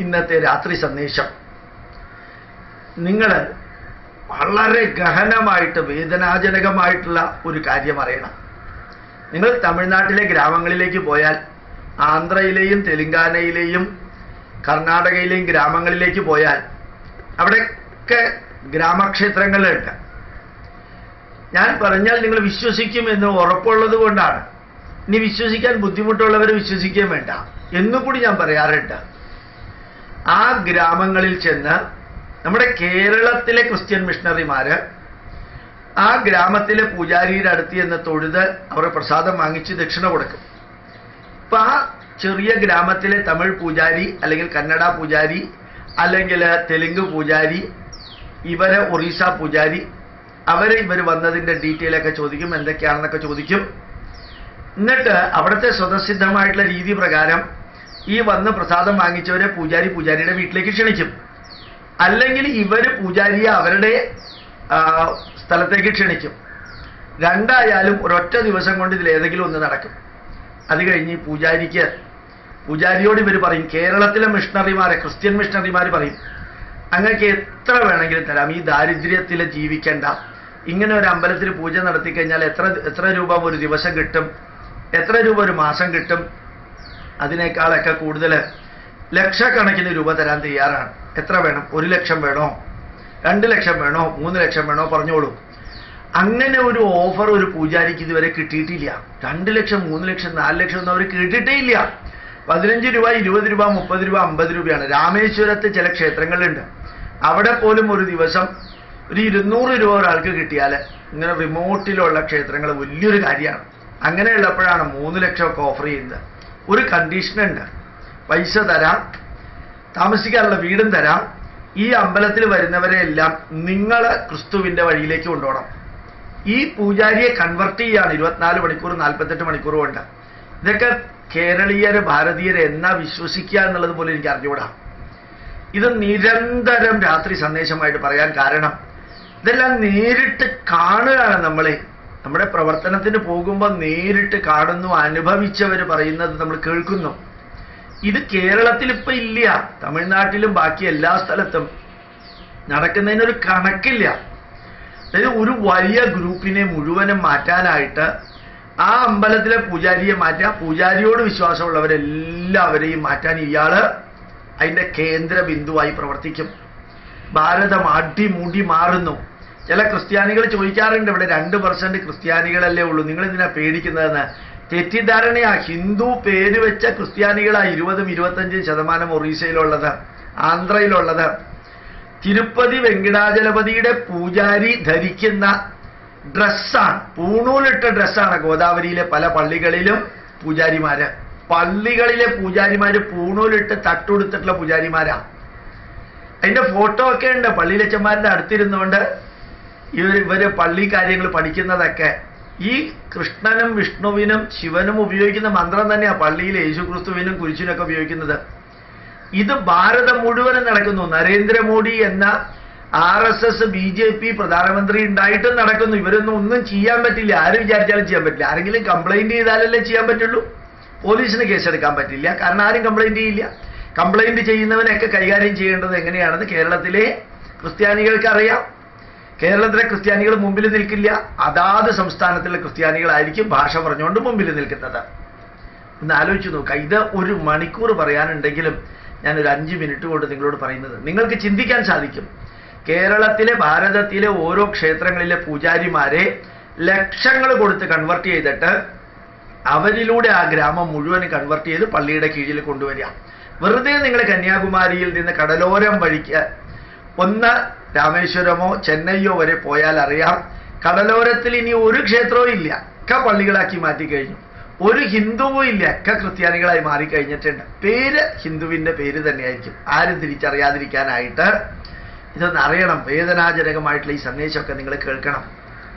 ഇന്നത്തെ രാത്രി സന്ദേശം. നിങ്ങൾ വളരെ ഗഹനമായിട്ട് വേദനാജനകമായിട്ടുള്ള ഒരു കാര്യം അറിയണം. നിങ്ങൾ തമിഴ്നാട്ടിലെ ഗ്രാമങ്ങളിലേക്ക് പോയാൽ ആന്ധ്രയിലെയും തെലുങ്കാനയിലെയും കർണാടകയിലെയും ഗ്രാമങ്ങളിലേക്ക് പോയാൽ അവിടെയൊക്കെ ഗ്രാമക്ഷേത്രങ്ങളുണ്ട്. ഞാൻ പറഞ്ഞാൽ നിങ്ങൾ വിശ്വസിക്കുമെന്ന് ഉറപ്പുള്ളത് കൊണ്ടാണ്. ഇനി വിശ്വസിക്കാൻ ബുദ്ധിമുട്ടുള്ളവർ വിശ്വസിക്കുകയും വേണ്ട. എന്നുകൂടി ഞാൻ പറയാറുണ്ട്. ആ ഗ്രാമങ്ങളിൽ ചെന്ന് നമ്മുടെ കേരളത്തിലെ ക്രിസ്ത്യൻ മിഷണറിമാര് ആ ഗ്രാമത്തിലെ പൂജാരിയുടെ അടുത്ത് എന്ന് തൊഴുത് അവർ പ്രസാദം വാങ്ങിച്ച് ദക്ഷിണ കൊടുക്കും. അപ്പൊ ആ ചെറിയ ഗ്രാമത്തിലെ തമിഴ് പൂജാരി അല്ലെങ്കിൽ കന്നഡ പൂജാരി അല്ലെങ്കിൽ തെലുങ്ക് പൂജാരി ഇവരെ ഒറീസ പൂജാരി അവരെ ഇവർ വന്നതിന്റെ ഡീറ്റെയിൽ ഒക്കെ ചോദിക്കും എന്തൊക്കെയാണെന്നൊക്കെ ചോദിക്കും. എന്നിട്ട് അവിടുത്തെ സ്വതസിദ്ധമായിട്ടുള്ള രീതി പ്രകാരം ഈ വന്ന് പ്രസാദം വാങ്ങിച്ചവരെ പൂജാരി പൂജാരിയുടെ വീട്ടിലേക്ക് ക്ഷണിക്കും. അല്ലെങ്കിൽ ഇവർ പൂജാരിയെ അവരുടെ സ്ഥലത്തേക്ക് ക്ഷണിക്കും. രണ്ടായാലും ഒരൊറ്റ ദിവസം കൊണ്ട് ഇതിൽ ഏതെങ്കിലും ഒന്ന് നടക്കും. അത് കഴിഞ്ഞ് പൂജാരിക്ക് പൂജാരിയോട് ഇവർ പറയും കേരളത്തിലെ മിഷണറിമാരെ ക്രിസ്ത്യൻ മിഷണറിമാർ പറയും അങ്ങക്ക് എത്ര വേണമെങ്കിലും തരാം ഈ ദാരിദ്ര്യത്തിൽ ജീവിക്കേണ്ട. ഇങ്ങനെ ഒരു അമ്പലത്തിൽ പൂജ നടത്തി കഴിഞ്ഞാൽ എത്ര എത്ര രൂപ ഒരു ദിവസം കിട്ടും? എത്ര രൂപ ഒരു മാസം കിട്ടും? അതിനേക്കാളൊക്കെ കൂടുതൽ ലക്ഷക്കണക്കിന് രൂപ തരാൻ തയ്യാറാണ്. എത്ര വേണം? ഒരു ലക്ഷം വേണോ? രണ്ട് ലക്ഷം വേണോ? മൂന്ന് ലക്ഷം വേണോ? പറഞ്ഞോളൂ. അങ്ങനെ ഒരു ഓഫർ ഒരു പൂജാരിക്ക് ഇതുവരെ കിട്ടിയിട്ടില്ല. രണ്ട് ലക്ഷം മൂന്ന് ലക്ഷം നാല് ലക്ഷം ഒന്നും അവർ കേട്ടിട്ടേ ഇല്ല. പതിനഞ്ച് രൂപ ഇരുപത് രൂപ മുപ്പത് രൂപ അമ്പത് രൂപയാണ്. രാമേശ്വരത്ത് ചില ക്ഷേത്രങ്ങളുണ്ട് അവിടെ പോലും ഒരു ദിവസം ഒരു ഇരുന്നൂറ് രൂപ ഒരാൾക്ക് കിട്ടിയാൽ ഇങ്ങനെ റിമോട്ടിലുള്ള ക്ഷേത്രങ്ങൾ വലിയൊരു കാര്യമാണ്. അങ്ങനെയുള്ളപ്പോഴാണ് മൂന്ന് ലക്ഷമൊക്കെ ഓഫർ ചെയ്യുന്നത്. ഒരു കണ്ടീഷനുണ്ട്. പൈസ തരാം താമസിക്കാനുള്ള വീടും തരാം ഈ അമ്പലത്തിൽ വരുന്നവരെ എല്ലാം നിങ്ങൾ ക്രിസ്തുവിന്റെ വഴിയിലേക്ക് കൊണ്ടുപോകണം. ഈ പൂജാരിയെ കൺവെർട്ട് ചെയ്യാണ് ഇരുപത്തിനാല് മണിക്കൂർ നാൽപ്പത്തെട്ട് മണിക്കൂർ കൊണ്ട് ഇതൊക്കെ കേരളീയര് ഭാരതീയര് എന്നാ വിശ്വസിക്കുക എന്നുള്ളത് പോലും എനിക്ക് അറിഞ്ഞുകൂടാ. ഇത് നിരന്തരം രാത്രി സന്ദേശമായിട്ട് പറയാൻ കാരണം ഇതെല്ലാം നേരിട്ട് കാണുകയാണ് നമ്മളെ. നമ്മുടെ പ്രവർത്തനത്തിന് പോകുമ്പോൾ നേരിട്ട് കാണുന്നു അനുഭവിച്ചവർ പറയുന്നത് നമ്മൾ കേൾക്കുന്നു. ഇത് കേരളത്തിൽ ഇപ്പൊ ഇല്ല. തമിഴ്നാട്ടിലും ബാക്കി എല്ലാ സ്ഥലത്തും നടക്കുന്നതിനൊരു കണക്കില്ല. അതായത് ഒരു വലിയ ഗ്രൂപ്പിനെ മുഴുവനും മാറ്റാനായിട്ട് ആ അമ്പലത്തിലെ പൂജാരിയെ മാറ്റാം. പൂജാരിയോട് വിശ്വാസമുള്ളവരെല്ലാവരെയും മാറ്റാൻ ഇയാൾ അതിന്റെ കേന്ദ്ര ബിന്ദുവായി പ്രവർത്തിക്കും. ഭാരതം അടിമുടി മാറുന്നു. ചില ക്രിസ്ത്യാനികൾ ചോദിക്കാറുണ്ട് ഇവിടെ രണ്ട് പെർസെന്റ് ക്രിസ്ത്യാനികളല്ലേ ഉള്ളൂ? നിങ്ങൾ എന്തിനാ പേടിക്കുന്നതെന്ന്? തെറ്റിദ്ധാരണയാ. ഹിന്ദു പേര് വെച്ച ക്രിസ്ത്യാനികളാ ഇരുപതും ഇരുപത്തഞ്ചും ശതമാനം ഒറീസയിലുള്ളത് ആന്ധ്രയിലുള്ളത്. തിരുപ്പതി വെങ്കിടാചലപതിയുടെ പൂജാരി ധരിക്കുന്ന ഡ്രസ്സാണ്. പൂണൂലിട്ട ഡ്രസ്സാണ് ഗോദാവരിയിലെ പല പള്ളികളിലും പൂജാരിമാര്. പള്ളികളിലെ പൂജാരിമാര് പൂണൂലിട്ട് തട്ടുടുത്തിട്ടുള്ള പൂജാരിമാരാ. അതിന്റെ ഫോട്ടോ ഒക്കെ ഉണ്ട്. പള്ളിയിലച്ചന്മാരുടെ അടുത്തിരുന്നുകൊണ്ട് ഇവർ ഇവർ പള്ളി കാര്യങ്ങൾ പഠിക്കുന്നതൊക്കെ ഈ കൃഷ്ണനും വിഷ്ണുവിനും ശിവനും ഉപയോഗിക്കുന്ന മന്ത്രം തന്നെയാണ് പള്ളിയിൽ യേശുക്രിസ്തുവിനും കുരിശിനൊക്കെ ഉപയോഗിക്കുന്നത്. ഇത് ഭാരതം മുഴുവനും നടക്കുന്നു. നരേന്ദ്രമോദി എന്ന R S S B J P പ്രധാനമന്ത്രി ഉണ്ടായിട്ടും നടക്കുന്നു. ഇവരൊന്നും ഒന്നും ചെയ്യാൻ പറ്റില്ല. ആര് വിചാരിച്ചാലും ചെയ്യാൻ പറ്റില്ല. ആരെങ്കിലും കംപ്ലൈന്റ് ചെയ്താലല്ലേ ചെയ്യാൻ പറ്റുള്ളൂ. പോലീസിന് കേസെടുക്കാൻ പറ്റില്ല. കാരണം ആരും കംപ്ലൈന്റ് ചെയ്യില്ല. കംപ്ലൈന്റ് ചെയ്യുന്നവനൊക്കെ കൈകാര്യം ചെയ്യേണ്ടത് എങ്ങനെയാണെന്ന് കേരളത്തിലെ ക്രിസ്ത്യാനികൾക്ക് അറിയാം കേരളത്തിലെ ക്രിസ്ത്യാനികൾ മുമ്പിൽ നിൽക്കില്ല. അതാത് സംസ്ഥാനത്തിലെ ക്രിസ്ത്യാനികളായിരിക്കും ഭാഷ പറഞ്ഞുകൊണ്ട് മുമ്പിൽ നിൽക്കുന്നത്. ഒന്ന് ആലോചിച്ച് നോക്കുക. ഇത് ഒരു മണിക്കൂർ പറയാനുണ്ടെങ്കിലും ഒരു അഞ്ച് മിനിറ്റ് കൊണ്ട് നിങ്ങളോട് പറയുന്നത്. നിങ്ങൾക്ക് ചിന്തിക്കാൻ സാധിക്കും. കേരളത്തിലെ ഭാരതത്തിലെ ഓരോ ക്ഷേത്രങ്ങളിലെ പൂജാരിമാരെ ലക്ഷങ്ങൾ കൊടുത്ത് കൺവെർട്ട് ചെയ്തിട്ട് അവരിലൂടെ ആ ഗ്രാമം മുഴുവൻ കൺവെർട്ട് ചെയ്ത് പള്ളിയുടെ കീഴിൽ കൊണ്ടുവരിക. വെറുതെ നിങ്ങൾ കന്യാകുമാരിയിൽ നിന്ന് കടലോരം വഴിക്ക് ഒന്ന് രാമേശ്വരമോ ചെന്നൈയോ വരെ പോയാൽ അറിയാം. കടലോരത്തിൽ ഇനി ഒരു ക്ഷേത്രവും ഇല്ല. ഒക്കെ പള്ളികളാക്കി മാറ്റിക്കഴിഞ്ഞു ഒരു ഹിന്ദുവും ഇല്ല. ഒക്കെ ക്രിസ്ത്യാനികളായി മാറിക്കഴിഞ്ഞിട്ടുണ്ട്. പേര് ഹിന്ദുവിന്റെ പേര് തന്നെയായിരിക്കും. ആരും തിരിച്ചറിയാതിരിക്കാനായിട്ട് ഇതൊന്ന് അറിയണം. വേദനാജനകമായിട്ടുള്ള ഈ സന്ദേശമൊക്കെ നിങ്ങൾ കേൾക്കണം.